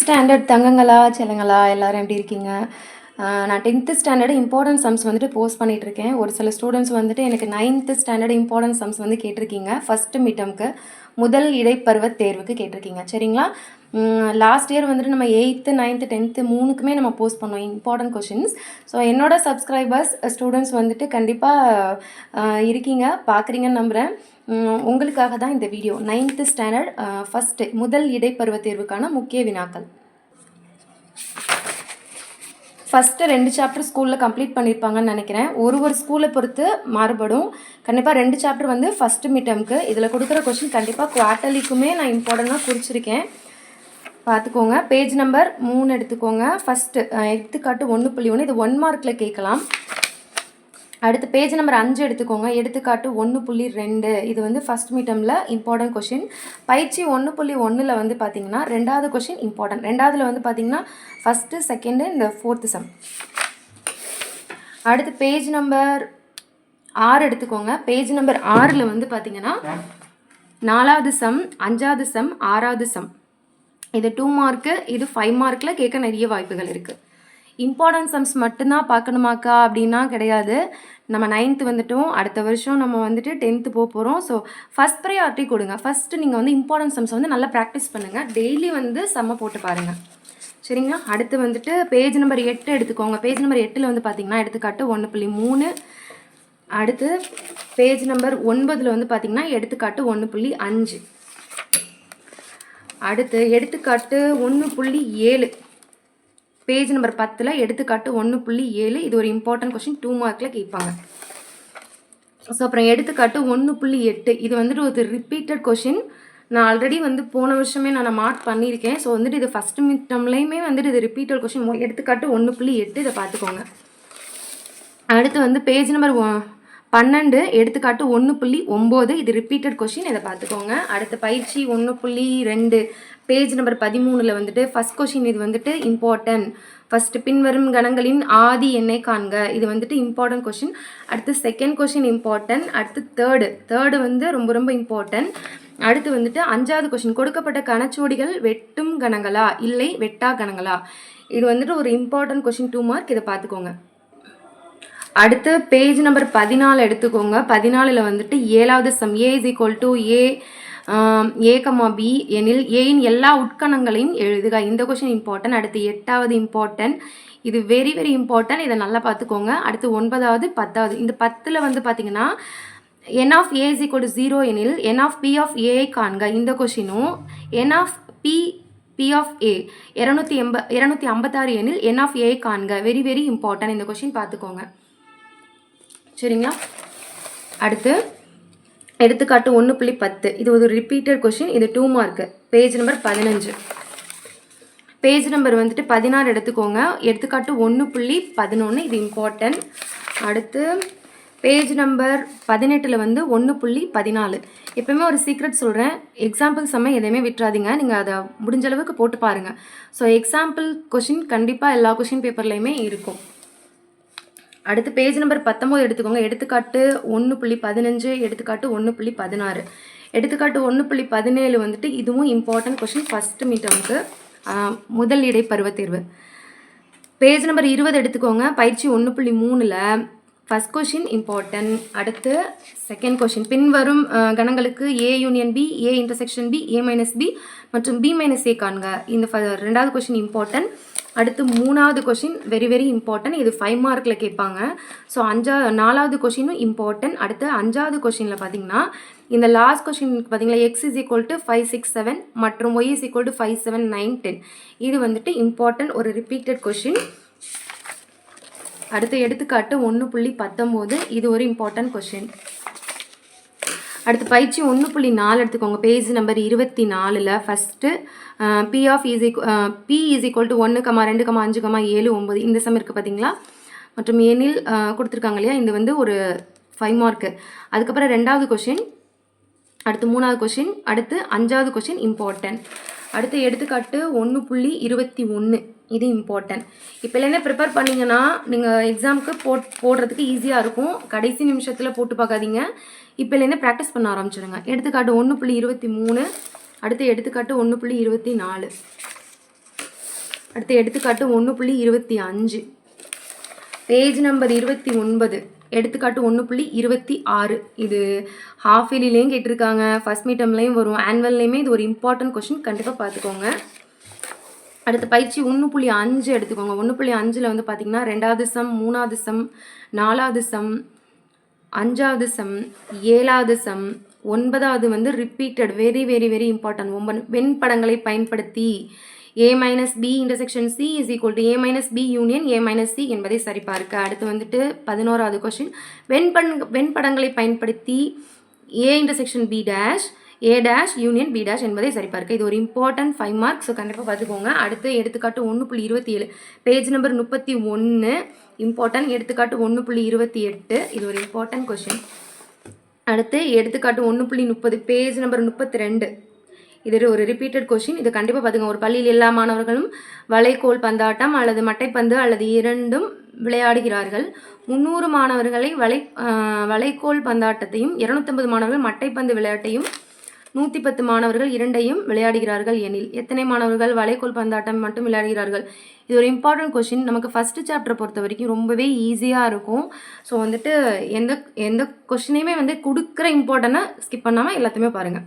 Standard தங்கங்களா செல்லுங்களா எல்லோரும் எப்படி இருக்கீங்க? நான் டென்த்து ஸ்டாண்டர்டு இம்பார்ட்டன்ட் சம்ஸ் வந்துட்டு போஸ்ட் பண்ணிகிட்டு இருக்கேன். ஒரு சில ஸ்டூடெண்ட்ஸ் வந்துட்டு எனக்கு நைன்த்து ஸ்டாண்டர்டு இம்பார்ட்டன்ட் சம்ஸ் வந்து கேட்டிருக்கீங்க. ஃபஸ்ட்டு மிட்டம்க்கு முதல் இடைப்பருவ தேர்வுக்கு கேட்டிருக்கீங்க. சரிங்களா? லாஸ்ட் இயர் வந்துட்டு நம்ம எயித்து நைன்த்து டென்த்து மூணுக்குமே நம்ம போஸ்ட் பண்ணோம் இம்பார்ட்டன்ட் கொஷின்ஸ் ஸோ என்னோடய சப்ஸ்கிரைபர்ஸ் ஸ்டூடெண்ட்ஸ் வந்துட்டு கண்டிப்பாக இருக்கீங்க பார்க்குறீங்கன்னு நம்புகிறேன் உங்களுக்காக தான் இந்த வீடியோ நைன்த்து ஸ்டாண்டர்ட் ஃபஸ்ட்டு முதல் இடைப்பருவ தேர்வுக்கான முக்கிய வினாக்கள். ஃபஸ்ட்டு ரெண்டு சாப்டர் ஸ்கூலில் கம்ப்ளீட் பண்ணியிருப்பாங்கன்னு நினைக்கிறேன். ஒரு ஒரு ஸ்கூலை பொறுத்து மாறுபடும். கண்டிப்பாக ரெண்டு சாப்டர் வந்து ஃபஸ்ட்டு மிட்டம்க்கு இதில் கொடுக்குற கொஷின் கண்டிப்பாக குவார்ட்டர்லிக்குமே நான் இம்பார்ட்டண்ட்டாக குறிச்சிருக்கேன். பார்த்துக்கோங்க பேஜ் நம்பர் மூணு எடுத்துக்கோங்க. ஃபஸ்ட்டு எடுத்துக்காட்டு ஒன்று புள்ளி ஒன்று இது ஒன் மார்க்கில் கேட்கலாம். அடுத்து பேஜ் நம்பர் அஞ்சு எடுத்துக்கோங்க. எடுத்துக்காட்டு ஒன்று புள்ளி ரெண்டு. இது வந்து ஃபஸ்ட் மீட்டமில் இம்பார்ட்டன்ட் கொஷின் பயிற்சி ஒன்று புள்ளி ஒன்றில் வந்து பார்த்தீங்கன்னா ரெண்டாவது கொஷின் இம்பார்ட்டன்ட் ரெண்டாவதுல வந்து பார்த்தீங்கன்னா ஃபஸ்ட்டு செகண்டு இந்த ஃபோர்த்து சம் அடுத்து பேஜ் நம்பர் ஆறு எடுத்துக்கோங்க. பேஜ் நம்பர் ஆறில் வந்து பார்த்தீங்கன்னா நாலாவது சம் அஞ்சாவது சம் ஆறாவது சம் இது டூ மார்க்கு இது ஃபைவ் மார்க்கில் கேட்க நிறைய வாய்ப்புகள் இருக்குது இம்பார்ட்டன்ட் சம்ஸ் மட்டும்தான் பார்க்கணுமாக்கா அப்படின்னா கிடையாது. நம்ம நைன்த்து வந்துட்டோம் அடுத்த வருஷம் நம்ம வந்துட்டு டென்த்து போக போகிறோம் ஸோ ஃபஸ்ட் ப்ரையாரிட்டி கொடுங்க. ஃபஸ்ட்டு நீங்கள் வந்து இம்பார்ட்டன்ட் சம்ஸ் வந்து நல்லா ப்ராக்டிஸ் பண்ணுங்கள் டெய்லி வந்து செம்ம போட்டு பாருங்கள் சரிங்களா? அடுத்து வந்துட்டு பேஜ் நம்பர் எட்டு எடுத்துக்கோங்க. பேஜ் நம்பர் எட்டில் வந்து பார்த்தீங்கன்னா எடுத்துக்காட்டு ஒன்று புள்ளி மூணு. அடுத்து பேஜ் நம்பர் ஒன்பதில் வந்து பார்த்தீங்கன்னா எடுத்துக்காட்டு ஒன்று புள்ளி அஞ்சு. அடுத்து எடுத்துக்காட்டு ஒன்று புள்ளி ஏழு. பேஜ் நம்பர் பத்தில் எடுத்துக்காட்டு ஒன்று புள்ளி ஏழு. இது ஒரு இம்பார்ட்டன்ட் கொஷின் டூ மார்க்கில் கேட்பாங்க ஸோ அப்புறம் எடுத்துக்காட்டு ஒன்று புள்ளி எட்டு. இது வந்துட்டு ஒரு ரிப்பீட்டட் கொஷின் நான் ஆல்ரெடி வந்து போன வருஷமே நான் மார்க் பண்ணியிருக்கேன். ஸோ வந்துட்டு இது ஃபஸ்ட்டு மிட்டம்லேயுமே வந்துட்டு இது ரிப்பீட்டட் கொஷின் எடுத்துக்காட்டு ஒன்று புள்ளி எட்டு இதை பார்த்துக்கோங்க. அடுத்து வந்து பேஜ் நம்பர் பன்னெண்டு எடுத்துக்காட்டு ஒன்று புள்ளி ஒம்பது. இது ரிப்பீட்டட் கொஷின் இதை பார்த்துக்கோங்க. அடுத்த பயிற்சி ஒன்று புள்ளி ரெண்டு. பேஜ் நம்பர் பதிமூணில் வந்துட்டு ஃபஸ்ட் கொஷின் இது வந்துட்டு இம்பார்ட்டன்ட் ஃபஸ்ட்டு பின்வரும் கணங்களின் ஆதி எண்ணை காண்க. இது வந்துட்டு இம்பார்ட்டன்ட் கொஷின் அடுத்து செகண்ட் கொஷின் இம்பார்ட்டன்ட் அடுத்து தேர்டு தேர்டு வந்து ரொம்ப ரொம்ப இம்பார்ட்டன்ட் அடுத்து வந்துட்டு அஞ்சாவது கொஷின் கொடுக்கப்பட்ட கணச்சோடிகள் வெட்டும் கணங்களா? இல்லை வெட்டா கணங்களா? இது வந்துட்டு ஒரு இம்பார்ட்டன்ட் கொஷின் டூ மார்க் இதை பார்த்துக்கோங்க. அடுத்து பேஜ் நம்பர் பதினாலு எடுத்துக்கோங்க. பதினாலில் வந்துட்டு ஏழாவது sum. A is equal to A A comma B எனில் ஏயின் எல்லா உட்கணங்களையும் எழுதுக. இந்த கொஷின் இம்பார்ட்டன்ட் அடுத்து எட்டாவது இம்பார்ட்டன்ட் இது வெரி வெரி இம்பார்ட்டன்ட் இதை நல்லா பார்த்துக்கோங்க. அடுத்து ஒன்பதாவது பத்தாவது. இந்த பத்தில் வந்து பார்த்தீங்கன்னா n of A is equal to zero எனில் n of B of A காண்க. இந்த கொஷினும் n of B B of A இரநூத்தி எண்ப இரநூத்தி ஐம்பத்தாறு எனில் என் ஆஃப் ஏ காண்க. வெரி வெரி இம்பார்ட்டன்ட் இந்த கொஷின் பார்த்துக்கோங்க. சரிங்களா? அடுத்து எடுத்துக்காட்டு ஒன்று புள்ளி பத்து. இது ஒரு ரிப்பீட்டட் கொஷின் இது டூ மார்க்கு பேஜ் நம்பர் பதினஞ்சு. பேஜ் நம்பர் வந்துட்டு பதினாறு எடுத்துக்கோங்க. எடுத்துக்காட்டு ஒன்று புள்ளி பதினொன்று இது இம்பார்ட்டன்ட் அடுத்து பேஜ் நம்பர் பதினெட்டில் வந்து ஒன்று புள்ளி பதினாலு. எப்பவுமே ஒரு சீக்ரெட் சொல்கிறேன் எக்ஸாம்பிள் செம்ம எதையுமே விட்டுறாதீங்க. நீங்கள் அதை முடிஞ்ச அளவுக்கு போட்டு பாருங்கள் ஸோ எக்ஸாம்பிள் கொஷின் கண்டிப்பாக எல்லா கொஷின் பேப்பர்லேயுமே இருக்கும். அடுத்து பேஜ் நம்பர் பத்தொம்போது எடுத்துக்கோங்க. எடுத்துக்காட்டு ஒன்று புள்ளி பதினஞ்சு எடுத்துக்காட்டு ஒன்று புள்ளி பதினாறு. எடுத்துக்காட்டு ஒன்று புள்ளி பதினேழு வந்துட்டு இதுவும் இம்பார்ட்டன்ட் கொஷின் ஃபஸ்ட்டு மீட்டமுக்கு முதல் இடைப்பருவ தேர்வு. பேஜ் நம்பர் இருபது எடுத்துக்கோங்க. பயிற்சி ஒன்று புள்ளி மூணில் ஃபஸ்ட் கொஷின் இம்பார்ட்டன்ட் அடுத்து செகண்ட் கொஷின் பின்வரும் கணங்களுக்கு A union B A intersection B A minus B மற்றும் பி மைனஸ் ஏ காண்க. இந்த ஃப- ரெண்டாவது கொஷின் இம்பார்ட்டன்ட் அடுத்து மூணாவது கொஷின் வெரி வெரி இம்பார்ட்டன்ட் இது ஃபைவ் மார்க்கில் கேட்பாங்க. ஸோ அஞ்சா நாலாவது கொஷினும் இம்பார்ட்டன்ட் அடுத்து அஞ்சாவது கொஷினில் பார்த்தீங்கன்னா இந்த லாஸ்ட் கொஷின் பார்த்தீங்களா x is equal to five six seven மற்றும் y is equal to five seven nine ten இது வந்துட்டு இம்பார்ட்டன்ட் ஒரு ரிப்பீட்டட் கொஷின் அடுத்து எடுத்துக்காட்டு ஒன்று புள்ளி பத்தொம்போது. இது ஒரு இம்பார்ட்டன்ட் கொஷின் அடுத்து பயிற்சி ஒன்று புள்ளி நாலு எடுத்துக்கோங்க. பேஜ் நம்பர் இருபத்தி நாலில் first B of is B is equal to ஒன்று கமா ரெண்டு கமா அஞ்சு கமா ஏழு ஒம்பது இந்த சம் இருக்குது பார்த்தீங்களா மற்றும் ஏனில் கொடுத்துருக்காங்க இல்லையா? இது வந்து ஒரு ஃபைவ் மார்க்கு அதுக்கப்புறம் ரெண்டாவது கொஷின் அடுத்து மூணாவது கொஷின் அடுத்து அஞ்சாவது கொஷின் இம்பார்ட்டன்ட் அடுத்து எடுத்துக்காட்டு ஒன்று புள்ளி இருபத்தி ஒன்று இது இம்பார்ட்டன்ட் இப்போலேருந்தே ப்ரிப்பேர் பண்ணிங்கன்னா நீங்கள் எக்ஸாமுக்கு போட் போடுறதுக்கு ஈஸியாக இருக்கும். கடைசி நிமிஷத்தில் போட்டு பார்க்காதீங்க. இப்போலேருந்தே ப்ராக்டிஸ் பண்ண ஆரம்பிச்சிடுங்க எடுத்துக்காட்டு ஒன்று புள்ளி இருபத்தி மூணு அடுத்து எடுத்துக்காட்டு ஒன்று புள்ளி இருபத்தி நாலு அடுத்து எடுத்துக்காட்டு ஒன்று புள்ளி இருபத்தி அஞ்சு பேஜ் நம்பர் இருபத்தி ஒன்பது எடுத்துக்காட்டு ஒன்று புள்ளி இருபத்தி ஆறு. இது ஹாஃப் இயர்லேயும் கேட்டிருக்காங்க. ஃபஸ்ட் மீட்டம்லேயும் வரும். ஆனுவல்லையுமே இது ஒரு இம்பார்ட்டன்ட் கொஷின் கண்டிப்பாக பார்த்துக்கோங்க. அடுத்த பயிற்சி ஒன்று புள்ளி அஞ்சு எடுத்துக்கோங்க. ஒன்று புள்ளி அஞ்சில் வந்து பார்த்தீங்கன்னா ரெண்டாவது சம் மூணாவது சம் நாலாவது சம் அஞ்சாவது சம் ஏழாவது சம் ஒன்பதாவது வந்து repeated very very very important ஒன்பது வெண்படங்களை பயன்படுத்தி A minus B intersection C is equal to A minus B union A minus C என்பதை சரிபார்க்க. அடுத்து வந்துட்டு பதினோராவது கொஷின் வெண்பண் வெண்படங்களை பயன்படுத்தி A intersection B dash A dash union B dash என்பதை சரிபார்க்க. இது ஒரு இம்பார்ட்டன்ட் ஃபைவ் மார்க்ஸ் ஸோ கண்டிப்பாக பார்த்துக்கோங்க. அடுத்து எடுத்துக்காட்டு ஒன்று புள்ளி இருபத்தி ஏழு. பேஜ் நம்பர் முப்பத்தி ஒன்று இம்பார்ட்டன்ட் எடுத்துக்காட்டு ஒன்று புள்ளி இருபத்தி எட்டு. இது ஒரு இம்பார்ட்டன்ட் கொஷின் அடுத்து எடுத்துக்காட்டு ஒன்று புள்ளி முப்பது. பேஜ் நம்பர் முப்பத்தி ரெண்டு. இது ஒரு ரிப்பீட்டட் கொஷின் இது கண்டிப்பாக பார்த்துங்க ஒரு பள்ளியில் எல்லா மாணவர்களும் வளைகோல் பந்தாட்டம் அல்லது மட்டைப்பந்து அல்லது இரண்டும் விளையாடுகிறார்கள். முந்நூறு மாணவர்களை வளை வலைக்கோல் வளைகோல் பந்தாட்டத்தையும் இரநூத்தம்பது மாணவர்கள் மட்டைப்பந்து விளையாட்டையும் நூற்றி பத்து மாணவர்கள் இரண்டையும் விளையாடுகிறார்கள் எனில் எத்தனை மாணவர்கள் வலைக்கோல் பந்தாட்டம் மட்டும் விளையாடுகிறார்கள்? இது ஒரு இம்பார்ட்டன்ட் கொஷின் நமக்கு ஃபஸ்ட்டு சாப்டர் பொறுத்த வரைக்கும் ரொம்பவே ஈஸியாக இருக்கும். ஸோ வந்துட்டு எந்த எந்த கொஷினையுமே வந்து கொடுக்குற இம்பார்ட்டனை ஸ்கிப் பண்ணாமல் எல்லாத்தையுமே பாருங்கள்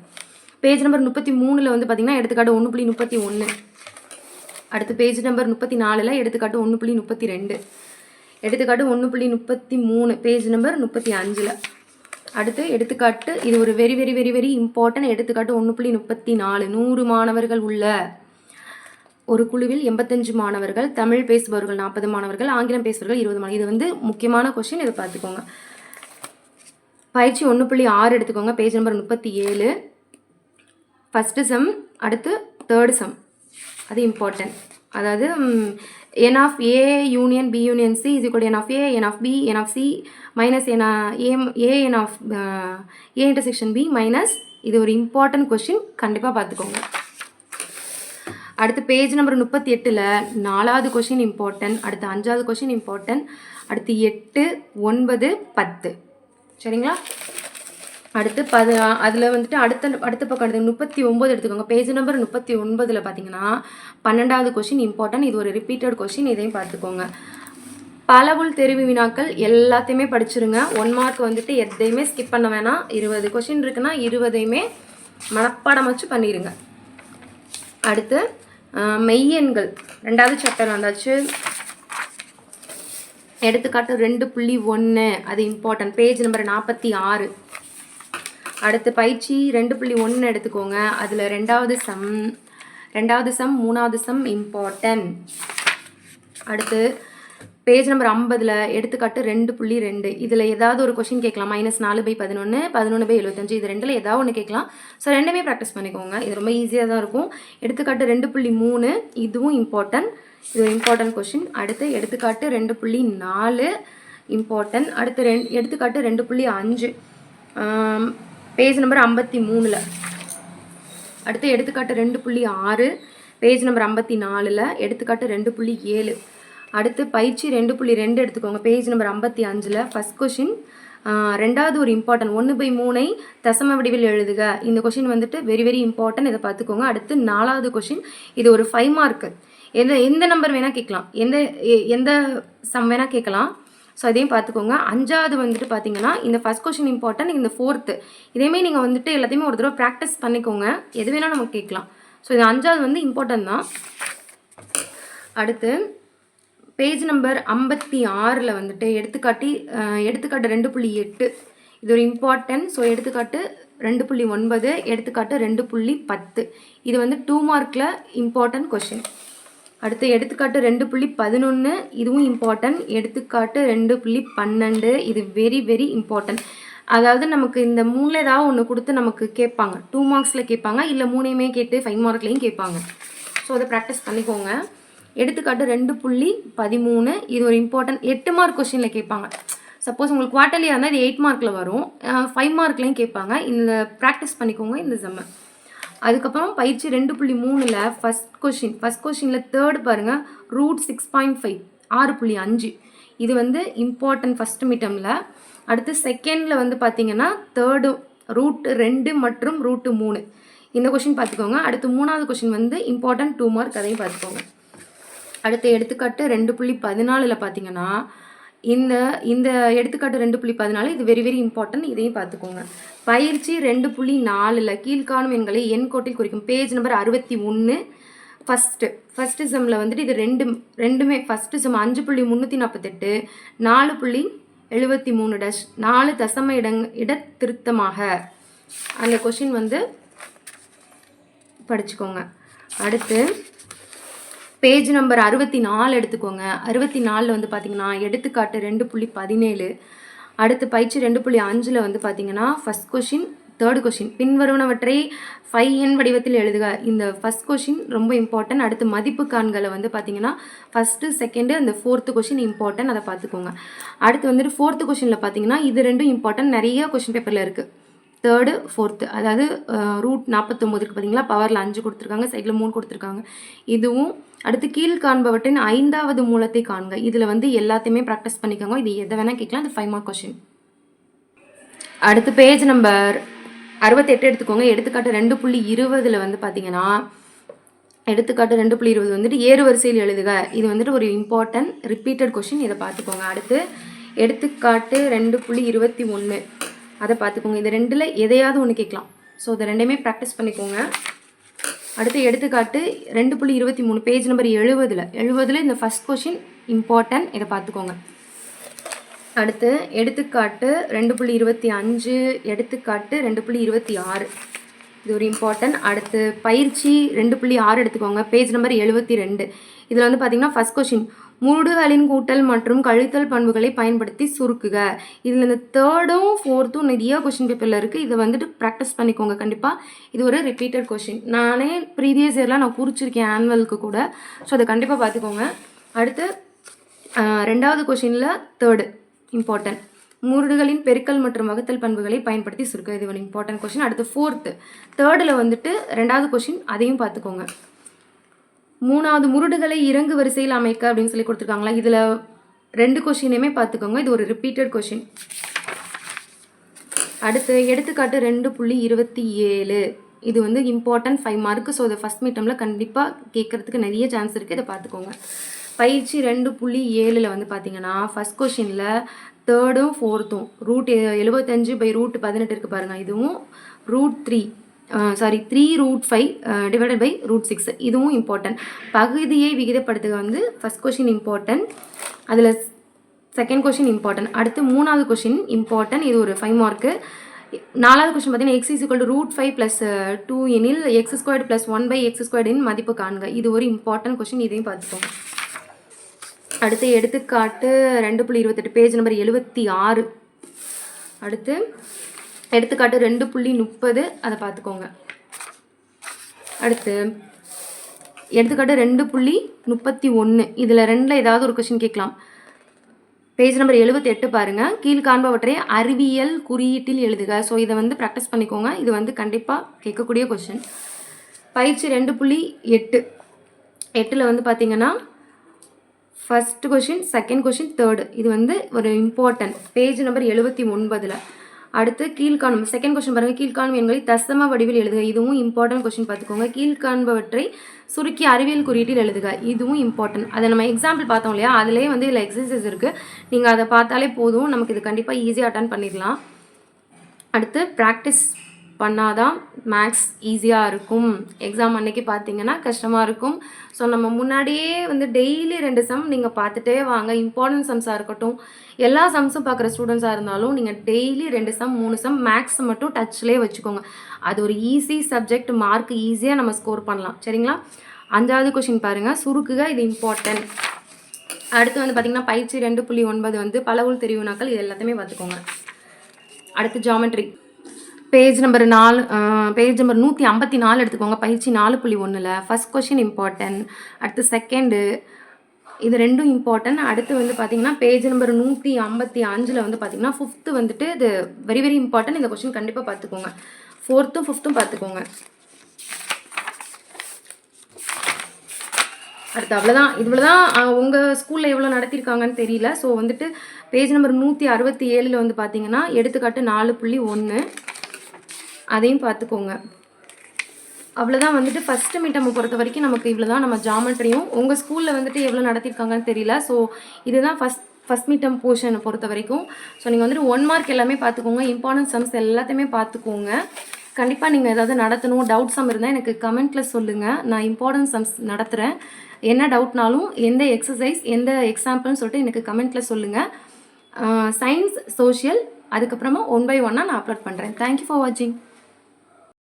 பேஜ் நம்பர் முப்பத்தி மூணில் வந்து பார்த்தீங்கன்னா எடுத்துக்காட்டு ஒன்று புள்ளி முப்பத்தி ஒன்று அடுத்து பேஜ் நம்பர் முப்பத்தி நாலில் எடுத்துக்காட்டு ஒன்று புள்ளி முப்பத்தி ரெண்டு. எடுத்துக்காட்டு ஒன்று புள்ளி முப்பத்தி மூணு பேஜ் நம்பர் முப்பத்தி அஞ்சில். அடுத்து எடுத்துக்காட்டு இது ஒரு very very very very important எடுத்துக்காட்டு. ஒன்று புள்ளி முப்பத்தி நாலு. நூறு மாணவர்கள் உள்ள ஒரு குழுவில் எண்பத்தஞ்சு மாணவர்கள் தமிழ் பேசுபவர்கள் நாற்பது மாணவர்கள் ஆங்கிலம் பேசுபவர்கள் இருபது மாணவர்கள். இது வந்து முக்கியமான கொஷின் இதை பார்த்துக்கோங்க. பயிற்சி ஒன்று புள்ளி ஆறு எடுத்துக்கோங்க பேஜ் நம்பர் முப்பத்தி ஏழு. ஃபஸ்ட்டு சம் அடுத்து தேர்டு சம் அது இம்பார்ட்டன்ட் அதாவது n of A union B union C is equal n of A n of B n of C minus n A A n of A intersection B minus இது ஒரு important question கண்டிப்பாக பார்த்துக்கோங்க. அடுத்து page number முப்பத்தி எட்டில் நாலாவது question important அடுத்து அஞ்சாவது கொஷின் இம்பார்ட்டன்ட் அடுத்து எட்டு ஒன்பது பத்து. சரிங்களா? அடுத்து பது அதில் வந்துட்டு அடுத்த அடுத்த பக்கம் எடுத்து முப்பத்தி ஒம்பது எடுத்துக்கோங்க. பேஜ் நம்பர் முப்பத்தி ஒன்பதில் பார்த்தீங்கன்னா பன்னெண்டாவது கொஷின் இம்பார்ட்டன்ட் இது ஒரு ரிப்பீட்டட் கொஷின் இதையும் பார்த்துக்கோங்க பலவுள் தெரிவு வினாக்கள் எல்லாத்தையுமே படிச்சிருங்க. ஒன் மார்க் வந்துட்டு எதையுமே ஸ்கிப் பண்ண வேணாம். இருபது கொஷின் இருக்குன்னா இருபதையுமே மனப்பாடம் வச்சு பண்ணிடுங்க அடுத்து மெய்யெண்கள். ரெண்டாவது சாப்டர் வந்தாச்சு. எடுத்துக்காட்டு ரெண்டு புள்ளி ஒன்று அது இம்பார்ட்டன்ட் பேஜ் நம்பர் நாற்பத்தி ஆறு. அடுத்து பயிற்சி ரெண்டு புள்ளி ஒன்று எடுத்துக்கோங்க. அதில் ரெண்டாவது சம் ரெண்டாவது சம் மூணாவது சம் இம்பார்ட்டன்ட் அடுத்து பேஜ் நம்பர் ஐம்பதில் எடுத்துக்காட்டு ரெண்டு புள்ளி ரெண்டு. இதில் ஏதாவது ஒரு கொஷின் கேட்கலாம். மைனஸ் நாலு பை பதினொன்று பதினொன்று பை எழுபத்தஞ்சு இது ரெண்டில் ஏதாவது ஒன்று கேட்கலாம். ஸோ ரெண்டுமே ப்ராக்டிஸ் பண்ணிக்கோங்க. இது ரொம்ப ஈஸியாக தான் இருக்கும். எடுத்துக்காட்டு ரெண்டு புள்ளி மூணு இதுவும் இம்பார்ட்டன்ட் இது ஒரு இம்பார்ட்டன்ட் கொஷின் அடுத்து எடுத்துக்காட்டு ரெண்டு புள்ளி நாலு இம்பார்ட்டன்ட் அடுத்து ரெண்டு எடுத்துக்காட்டு ரெண்டு புள்ளி அஞ்சு. பேஜ் நம்பர் ஐம்பத்தி மூணில். அடுத்து எடுத்துக்காட்டு ரெண்டு புள்ளி ஆறு பேஜ் நம்பர் ஐம்பத்தி நாலில் எடுத்துக்காட்டு ரெண்டு புள்ளி ஏழு. அடுத்து பயிற்சி ரெண்டு புள்ளி ரெண்டு எடுத்துக்கோங்க பேஜ் நம்பர் ஐம்பத்தி அஞ்சில். ஃபஸ்ட் கொஷின் ரெண்டாவது ஒரு இம்பார்ட்டன்ட் ஒன்று பை மூணை தசம வடிவில் எழுதுக. இந்த கொஷின் வந்துட்டு வெரி வெரி இம்பார்ட்டன்ட் இதை பார்த்துக்கோங்க. அடுத்து நாலாவது கொஷின் இது ஒரு ஃபைவ் மார்க்கு எந்த எந்த நம்பர் வேணால் கேட்கலாம். எந்த எ- எந்த சம் வேணால் கேட்கலாம். ஸோ அதையும் பார்த்துக்கோங்க. அஞ்சாவது வந்துட்டு பார்த்தீங்கன்னா இந்த ஃபஸ்ட் கொஷின் இம்பார்ட்டன்ட் இந்த ஃபோர்த்து இதேமே நீங்கள் வந்துட்டு எல்லாத்தையுமே ஒரு தடவை ப்ராக்டிஸ் பண்ணிக்கோங்க. எது வேணால் நம்ம கேட்கலாம். ஸோ இது அஞ்சாவது வந்து இம்பார்ட்டன்ட் தான். அடுத்து பேஜ் நம்பர் ஐம்பத்தி ஆறில் வந்துட்டு எடுத்துக்காட்டி எடுத்துக்காட்டு ரெண்டு புள்ளி எட்டு. இது ஒரு இம்பார்ட்டன்ட் ஸோ எடுத்துக்காட்டு ரெண்டு புள்ளி ஒன்பது எடுத்துக்காட்டு ரெண்டு புள்ளி பத்து. இது வந்து டூ மார்க்கில் இம்பார்ட்டன்ட் கொஷின் அடுத்து எடுத்துக்காட்டு ரெண்டு புள்ளி பதினொன்று இதுவும் இம்பார்ட்டன்ட் எடுத்துக்காட்டு ரெண்டு புள்ளி பன்னெண்டு இது வெரி வெரி இம்பார்ட்டன்ட் அதாவது நமக்கு இந்த மூணில் ஏதாவது ஒன்று கொடுத்து நமக்கு கேட்பாங்க. டூ மார்க்ஸில் கேட்பாங்க இல்லை மூணையுமே கேட்டு ஃபைவ் மார்க்லேயும் கேட்பாங்க. ஸோ அதை ப்ராக்டிஸ் பண்ணிக்கோங்க. எடுத்துக்காட்டு ரெண்டு புள்ளி பதிமூணு இது ஒரு இம்பார்ட்டன்ட் எட்டு மார்க் கொஷினில் கேட்பாங்க. சப்போஸ் உங்களுக்கு குவார்ட்டர்லியாக இருந்தால் இது எயிட் மார்க்கில் வரும். ஃபைவ் மார்க்லேயும் கேட்பாங்க. இந்த ப்ராக்டிஸ் பண்ணிக்கோங்க இந்த செம்மை அதுக்கப்புறம் பயிற்சி ரெண்டு புள்ளி மூணில் ஃபஸ்ட் கொஷின் ஃபஸ்ட் கொஷினில் தேர்ட் பாருங்கள் ரூட் சிக்ஸ் பாயிண்ட் ஃபைவ் ஆறு புள்ளி அஞ்சு. இது வந்து இம்பார்ட்டன்ட் ஃபஸ்ட் மிட்டமில் அடுத்து செகண்டில் வந்து பார்த்தீங்கன்னா தேர்டு ரூட் ரெண்டு மற்றும் ரூட்டு மூணு. இந்த கொஷின் பார்த்துக்கோங்க அடுத்து மூணாவது கொஷின் வந்து இம்பார்ட்டன்ட் டூ மார்க் அதையும் பார்த்துக்கோங்க அடுத்த எடுத்துக்காட்டு ரெண்டு புள்ளி பதினாலில் பார்த்தீங்கன்னா இந்த இந்த எடுத்துக்காட்டு ரெண்டு புள்ளி பதினாலு இது வெரி வெரி இம்பார்ட்டன்ட் இதையும் பார்த்துக்கோங்க. பயிற்சி ரெண்டு புள்ளி நாலில் கீழ்காணும் எண்களை எண் கோட்டில் குறிக்கும். பேஜ் நம்பர் அறுபத்தி ஒன்று ஃபஸ்ட்டு ஃபஸ்ட்டு செம்மில் வந்துட்டு இது ரெண்டு ரெண்டுமே ஃபஸ்ட்டு செம் அஞ்சு புள்ளி முந்நூற்றி நாற்பத்தெட்டு நாலு புள்ளி எழுபத்தி மூணு டஷ் நாலு தசம இடங் இடத்திருத்தமாக. அந்த கொஷின் வந்து படிச்சுக்கோங்க. அடுத்து பேஜ் நம்பர் அறுபத்தி நாலு எடுத்துக்கோங்க. அறுபத்தி நாலில் வந்து பார்த்தீங்கன்னா எடுத்துக்காட்டு ரெண்டு புள்ளி பதினேழு. அடுத்து பயிற்சி ரெண்டு புள்ளி அஞ்சில் வந்து பார்த்தீங்கன்னா ஃபஸ்ட் கொஷின் தேர்டு கொஷின் பின்வருவனவற்றை ஃபைவ் என் வடிவத்தில் எழுதுக. இந்த ஃபஸ்ட் கொஷின் ரொம்ப இம்பார்ட்டன்ட் அடுத்து மதிப்பு காண்களை வந்து பார்த்தீங்கன்னா ஃபஸ்ட்டு செகண்டு அந்த ஃபோர்த்து கொஷின் இம்பார்ட்டன்ட் அதை பார்த்துக்கோங்க. அடுத்து வந்துட்டு ஃபோர்த்து கொஷினில் பார்த்தீங்கன்னா இது ரெண்டும் இம்பார்ட்டன்ட் நிறைய கொஷின் பேப்பரில் இருக்குது தேர்டு ஃபோர்த்து அதாவது ரூட் நாற்பத்தொம்போதுக்கு பார்த்தீங்களா பவரில் அஞ்சு கொடுத்துருக்காங்க சைடில் மூணு கொடுத்துருக்காங்க. இதுவும் அடுத்து கீழ் காண்பவற்றின் ஐந்தாவது மூலத்தை காண்க. இதில் வந்து எல்லாத்தையுமே ப்ராக்டிஸ் பண்ணிக்கோங்க. இது எதை வேணால் கேட்கலாம். அது ஃபைவ் மார்க் கொஷின் அடுத்து பேஜ் நம்பர் அறுபத்தெட்டு எடுத்துக்கோங்க. எடுத்துக்காட்டு ரெண்டு புள்ளி இருபதில் வந்து பார்த்தீங்கன்னா எடுத்துக்காட்டு ரெண்டு புள்ளி இருபது வந்துட்டு ஏறு வரிசையில் எழுதுக. இது வந்துட்டு ஒரு இம்பார்ட்டன்ட் ரிப்பீட்டட் கொஷின் இதை பார்த்துக்கோங்க. அடுத்து எடுத்துக்காட்டு ரெண்டு புள்ளி இருபத்தி ஒன்று அதை பார்த்துக்கோங்க. இந்த ரெண்டில் எதையாவது ஒன்று கேட்கலாம். ஸோ இதை ரெண்டையுமே ப்ராக்டிஸ் பண்ணிக்கோங்க. அடுத்து எடுத்துக்காட்டு ரெண்டு புள்ளி இருபத்தி மூணு பேஜ் நம்பர் எழுபதில் எழுபதில் இந்த ஃபஸ்ட் கொஷின் இம்பார்ட்டன்ட் இதை பார்த்துக்கோங்க. அடுத்து எடுத்துக்காட்டு ரெண்டு புள்ளி இருபத்தி அஞ்சு எடுத்துக்காட்டு ரெண்டு புள்ளி இருபத்தி ஆறு. இது ஒரு இம்பார்ட்டன்ட் அடுத்து பயிற்சி ரெண்டு புள்ளி ஆறு எடுத்துக்கோங்க பேஜ் நம்பர் எழுபத்தி ரெண்டு. இதில் வந்து பார்த்தீங்கன்னா ஃபஸ்ட் கொஷின் முருடுகளின் கூட்டல் மற்றும் கழித்தல் பண்புகளை பயன்படுத்தி சுருக்குக. இதில் இந்த தேர்டும் ஃபோர்த்தும் நிறைய கொஷின் பேப்பரில் இருக்குது இதை வந்துட்டு ப்ராக்டிஸ் பண்ணிக்கோங்க கண்டிப்பாக இது ஒரு ரிப்பீட்டட் கொஷின் நானே ப்ரீவியஸ் இயர்லாம் நான் குறிச்சிருக்கேன் ஆனுவலுக்கு கூட. ஸோ அதை கண்டிப்பாக பார்த்துக்கோங்க. அடுத்து ரெண்டாவது கொஷினில் தேர்டு இம்பார்ட்டன்ட் முருடுகளின் பெருக்கல் மற்றும் வகுத்தல் பண்புகளை பயன்படுத்தி சுருக்க. இது ஒரு இம்பார்ட்டன்ட் கொஷின் அடுத்து ஃபோர்த்து தேர்டில் வந்துட்டு ரெண்டாவது கொஷின் அதையும் பார்த்துக்கோங்க. மூணாவது முருடுகளை இறங்கு வரிசையில் அமைக்க அப்படின்னு சொல்லி கொடுத்துருக்காங்களா? இதில் ரெண்டு கொஷினையுமே பார்த்துக்கோங்க. இது ஒரு ரிப்பீட்டட் கொஷின் அடுத்து எடுத்துக்காட்டு ரெண்டு புள்ளி இருபத்தி ஏழு. இது வந்து இம்பார்ட்டன்ட் ஃபைவ் மார்க்கு ஸோ இதை ஃபஸ்ட் மீட்டமில் கண்டிப்பாக கேட்குறதுக்கு நிறைய சான்ஸ் இருக்குது இதை பார்த்துக்கோங்க. பயிற்சி ரெண்டு புள்ளி ஏழில் வந்து பார்த்தீங்கன்னா ஃபஸ்ட் கொஷினில் தேர்டும் ஃபோர்த்தும் ரூட் எழுபத்தஞ்சு பை ரூட் பதினெட்டு இருக்குது பாருங்கள் இதுவும் root three sorry three root five divided by root six இதுவும் இம்பார்ட்டன்ட் பகுதியை விகிதப்படுத்துக வந்து ஃபஸ்ட் கொஷின் இம்பார்ட்டன்ட் அதில் செகண்ட் கொஷின் இம்பார்ட்டன்ட் அடுத்து மூணாவது கொஷின் இம்பார்ட்டன்ட் இது ஒரு ஃபைவ் மார்க்கு நாலாவது கொஷின் பார்த்தீங்கன்னா x is to root five plus two எனில் x squared plus one by x ஸ்கொயர்டின் மதிப்பு காண்க. இது ஒரு இம்பார்ட்டன்ட் கொஷின் இதையும் பார்த்துப்போம் அடுத்து எடுத்துக்காட்டு ரெண்டு புள்ளி இருபத்தெட்டு பேஜ் நம்பர் எழுபத்தி ஆறு. அடுத்து எடுத்துக்காட்டு ரெண்டு புள்ளி முப்பது அதை பார்த்துக்கோங்க. அடுத்து எடுத்துக்காட்டு ரெண்டு புள்ளி முப்பத்தி ஒன்று இதில் ரெண்டில் ஏதாவது ஒரு கொஷின் கேட்கலாம். பேஜ் நம்பர் எழுபத்தெட்டு பாருங்கள் கீழ் காண்பவற்றை அறிவியல் குறியீட்டில் எழுதுக. ஸோ இதை வந்து ப்ராக்டிஸ் பண்ணிக்கோங்க. இது வந்து கண்டிப்பாக கேட்கக்கூடிய கொஷின் பயிற்சி ரெண்டு புள்ளி எட்டு. எட்டில் வந்து பார்த்தீங்கன்னா first question second question third இது வந்து ஒரு இம்பார்ட்டன்ட் பேஜ் நம்பர் எழுபத்தி ஒன்பதில். அடுத்து கீழ்காணும் செகண்ட் கொஷின் பாருங்கள் கீழ்காணும் எண்களை தசம வடிவில் எழுதுக. இதுவும் இம்பார்ட்டன்ட் கொஷின் பார்த்துக்கோங்க. கீழ்காண்பவற்றை சுருக்கி அறிவியல் குறியீட்டில் எழுதுக. இதுவும் இம்பார்ட்டன்ட் அதை நம்ம எக்ஸாம்பிள் பார்த்தோம் இல்லையா? அதிலே வந்து இதில் எக்ஸசைஸ் இருக்குது நீங்கள் அதை பார்த்தாலே போதும். நமக்கு இது கண்டிப்பாக ஈஸியாக அட்டன் பண்ணிடலாம். அடுத்து ப்ராக்டிஸ் பண்ணால் தான் மேக்ஸ் ஈஸியாக இருக்கும். எக்ஸாம் அன்னைக்கு பார்த்தீங்கன்னா கஷ்டமாக இருக்கும். ஸோ நம்ம முன்னாடியே வந்து டெய்லி ரெண்டு சம் நீங்கள் பார்த்துட்டே வாங்க. இம்பார்ட்டன்ட் சம்ஸாக இருக்கட்டும். எல்லா சம்ஸும் பார்க்குற ஸ்டூடெண்ட்ஸாக இருந்தாலும் நீங்கள் டெய்லி ரெண்டு சம் மூணு சம் மேக்ஸ் மட்டும் டச்லேயே வச்சுக்கோங்க. அது ஒரு ஈஸி சப்ஜெக்ட் மார்க் ஈஸியாக நம்ம ஸ்கோர் பண்ணலாம். சரிங்களா? அஞ்சாவது கொஷின் பாருங்கள் சுருக்குக இது இம்பார்ட்டன்ட் அடுத்து வந்து பார்த்திங்கன்னா பயிற்சி ரெண்டு புள்ளி ஒன்பது வந்து பலவுள் தெரிவுனாக்கள் இது எல்லாத்தையுமே பார்த்துக்கோங்க. அடுத்து ஜாமெட்ரி பேஜ் நம்பர் நாலு பேஜ் நம்பர் நூற்றி ஐம்பத்தி நாலு எடுத்துக்கோங்க. பயிற்சி நாலு புள்ளி ஒன்றில் ஃபஸ்ட் கொஷின் இம்பார்ட்டன்ட் அடுத்து செகண்டு இது ரெண்டும் இம்பார்ட்டன்ட் அடுத்து வந்து பார்த்தீங்கன்னா பேஜ் நம்பர் நூற்றி ஐம்பத்தி அஞ்சில் வந்து பார்த்தீங்கன்னா ஃபிஃப்த்து வந்துட்டு இது வெரி வெரி இம்பார்ட்டன்ட் இந்த கொஷின் கண்டிப்பாக பார்த்துக்கோங்க ஃபோர்த்தும் ஃபிஃப்த்தும் பார்த்துக்கோங்க அடுத்து அவ்வளோதான் இவ்வளோ தான் உங்கள் ஸ்கூலில் எவ்வளோ நடத்தியிருக்காங்கன்னு தெரியல. ஸோ வந்துட்டு பேஜ் நம்பர் நூற்றி அறுபத்தி ஏழில் வந்து பார்த்தீங்கன்னா எடுத்துக்காட்டு நாலு புள்ளி ஒன்று அதையும் பார்த்துக்கோங்க. அவ்வளோதான் வந்துட்டு ஃபஸ்ட்டு மீட்டம் பொறுத்த வரைக்கும் நமக்கு இவ்வளோ தான் நம்ம ஜாமெட்ரியும் உங்கள் ஸ்கூலில் வந்துட்டு எவ்வளோ நடத்திருக்காங்கன்னு தெரியல. ஸோ இதுதான் ஃபஸ்ட் ஃபஸ்ட் மீட்டம் போர்ஷனை பொறுத்த வரைக்கும். ஸோ நீங்கள் வந்துட்டு ஒன் மார்க் எல்லாமே பார்த்துக்கோங்க. இம்பார்ட்டன்ட் சம்ஸ் எல்லாத்தையுமே பார்த்துக்கோங்க. கண்டிப்பாக நீங்கள் ஏதாவது நடத்தணும் டவுட் சம் இருந்தால் எனக்கு கமெண்ட்டில் சொல்லுங்கள் நான் இம்பார்ட்டன்ட் சம்ஸ் நடத்துகிறேன் என்ன டவுட்னாலும் எந்த எக்ஸசைஸ் எந்த எக்ஸாம்பிள்னு சொல்லிட்டு எனக்கு கமெண்ட்டில் சொல்லுங்கள் சயின்ஸ் சோஷியல் அதுக்கப்புறமா ஒன் பை ஒன்னாக நான் அப்லோட் பண்ணுறேன் தேங்க்யூ ஃபார் வாட்சிங்